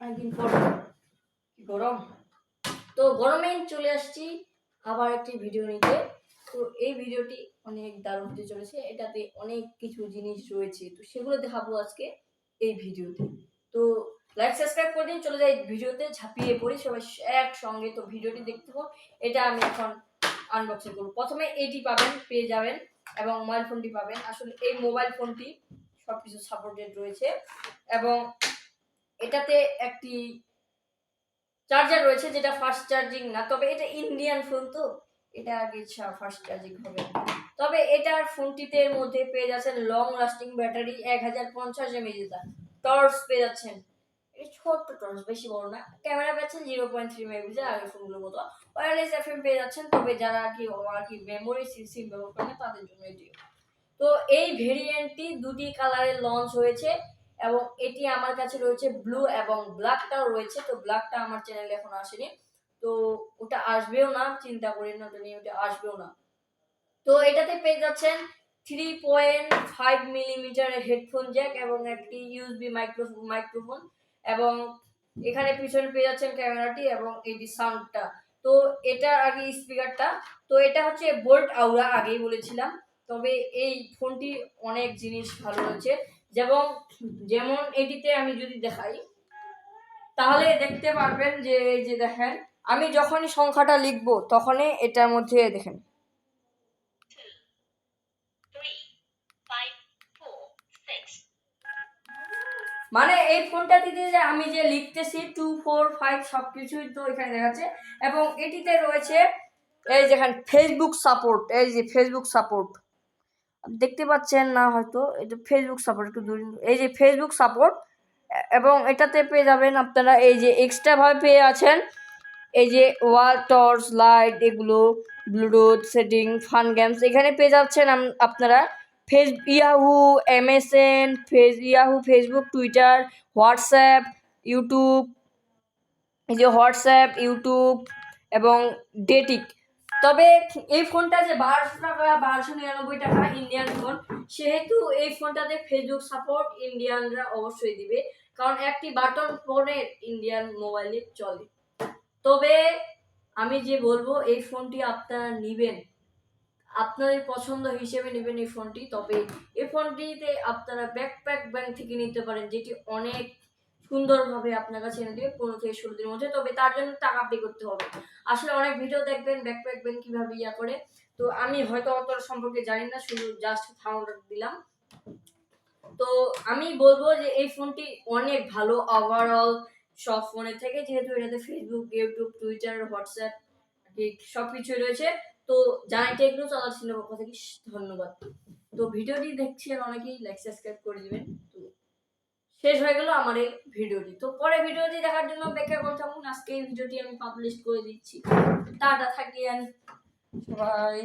অনেকদিন পর। গরম? তো গরমে চলে আসছি আবার একটি ভিডিও নিতে। তো এই ভিডিওটি অনেক দারুণ হতে চলেছে। এটাতে অনেক কিছু জিনিস রয়েছে। তো সেগুলো দেখাবো আজকে এই ভিডিওতে তো। লাইক সাবস্ক্রাইব করে দিন। চলে যাই ভিডিওতে ঝাঁপিয়ে পড়ি সবাই একসঙ্গে। তো ভিডিওটি দেখতে পাবো এটা আমি এখন আনবক্সিং করব। প্রথমে এইটি পাবেন, পেয়ে যাবেন এবং মোবাইল ফোনটি পাবেন। আসলে এই মোবাইল ফোনটি সব কিছু সাপোর্টেড রয়েছে। এবং এটাতে একটি চার্জার রয়েছে যেটা ফাস্ট চার্জিং না, তবে এটা ইন্ডিয়ান ফোন তো, এটা আগে ফাস্ট চার্জিং হবে। তবে এটার ফোনটিতে মধ্যে পেয়ে যাচ্ছেন লং লাস্টিং ব্যাটারি এক হাজার পঞ্চাশ এমএজ টর্চ পেয়ে যাচ্ছেন। ছোট্ট টর্চ বেশি বড় না। ক্যামেরা পাচ্ছেন জিরো পয়েন্ট থ্রি মেগাপিক্সেল আগের ফোনগুলোর মতো। ওয়্যারলেস এফএম পেয়ে যাচ্ছেন, তবে যারা আর কি আর কি মেমোরি সিম ব্যবহার করে না, তাদের জন্য এটি। তো এই ভেরিয়েন্টটি দুটি কালারে লঞ্চ হয়েছে। এবং এটি আমার কাছে রয়েছে ব্লু এবং ব্ল্যাকটাও রয়েছে, তো ব্ল্যাকটা আমার চ্যানেলে এখন আসেনি। তো ওটা আসবেও না, চিন্তা করি না তো নিয়ে ওটা আসবেও না। তো এটাতে পেয়ে যাচ্ছেন থ্রি পয়েন্ট ফাইভ মিলিমিটারের হেডফোন জ্যাক এবং একটি ইউএসবি মাইক্রো মাইক্রোফোন এবং এখানে পিছনে পেয়ে যাচ্ছেন ক্যামেরাটি এবং এইটি সাউন্ডটা তো এটা আগে স্পিকারটা তো এটা হচ্ছে বোল্ট আউরা আগেই বলেছিলাম, তবে এই ফোনটি অনেক জিনিস ভালো রয়েছে। যেমন যেমন এটিতে আমি যদি দেখাই, তাহলে দেখতে পারবেন যে এই যে দেখেন, আমি যখনই সংখ্যাটা লিখব তখনই এটার মধ্যে দেখেন. মানে এই ফোনটাতে যে আমি যে লিখতেছি, টু, ফোর, ফাইভ সব কিছুই তো এখানে দেখাচ্ছে এবং এটিতে রয়েছে এই যেখানে ফেসবুক সাপোর্ট এই যে ফেসবুক সাপোর্ট দেখতে পাচ্ছেন না হয়তো এটা ফেসবুক সাপোর্ট একটু দূর এই যে ফেসবুক সাপোর্ট এবং এটাতে পেয়ে যাবেন আপনারা এই যে এক্সট্রাভাবে পেয়ে আছেন, এই যে ওয়াল টর্চ লাইট এগুলো ব্লুটুথ সেটিং ফান গেমস এখানে পেয়ে যাচ্ছেন আপনারা face Yahoo MSN face Yahoo Facebook Twitter WhatsApp YouTube এই যে হোয়াটসঅ্যাপ ইউটিউব এবং ডেটিক তবে এই ফোনটা যে বারোশো টাকা, বারোশো নিরানব্বই টাকা ইন্ডিয়ান ফোন সেহেতু এই ফোনটাতে ফেসবুক সাপোর্ট ইন্ডিয়ানরা অবশ্যই দিবে। কারণ একটি বাটন ফোনের ইন্ডিয়ান মোবাইলে চলে। তবে আমি যে বলব, এই ফোনটি আপনারা নেবেন। আপনাদের পছন্দ হিসেবে নেবেন এই ফোনটি। তবে এই ফোনটিতে আপনারা ব্যাকপ্যাক ব্যাংক থেকে নিতে পারেন, যেটি অনেক সুন্দরভাবে আপনার কাছে এনে দেবে পনেরো থেকে ষোলো দিনের মধ্যে। তবে তার জন্য টাকা পে করতে হবে। আসলে অনেক ভিডিও দেখবেন ব্যাংক কীভাবে ইয়া করে। তো আমি হয়তো অতটা সম্পর্কে জানি না, শুধু জাস্ট থাউন্ড দিলাম। তো আমি বলব যে এই ফোনটি অনেক ভালো ওভারঅল সব ফোনের থেকে, যেহেতু এটাতে ফেসবুক ইউটিউব টুইটার হোয়াটসঅ্যাপ সব কিছুই রয়েছে। তো জানাই টেকনো চালার ছিল পক্ষ থেকে, ধন্যবাদ। তো ভিডিওটি দেখছেন অনেকেই লাইক সাবস্ক্রাইব করে দিবেন। শেষ হয়ে গেল আমার এই ভিডিওটি। তো পরে ভিডিওটি দেখার জন্য অপেক্ষা করে থাকুন। আজকে এই ভিডিওটি আমি পাবলিশ করে দিচ্ছি। টাটা থাকি সবাই।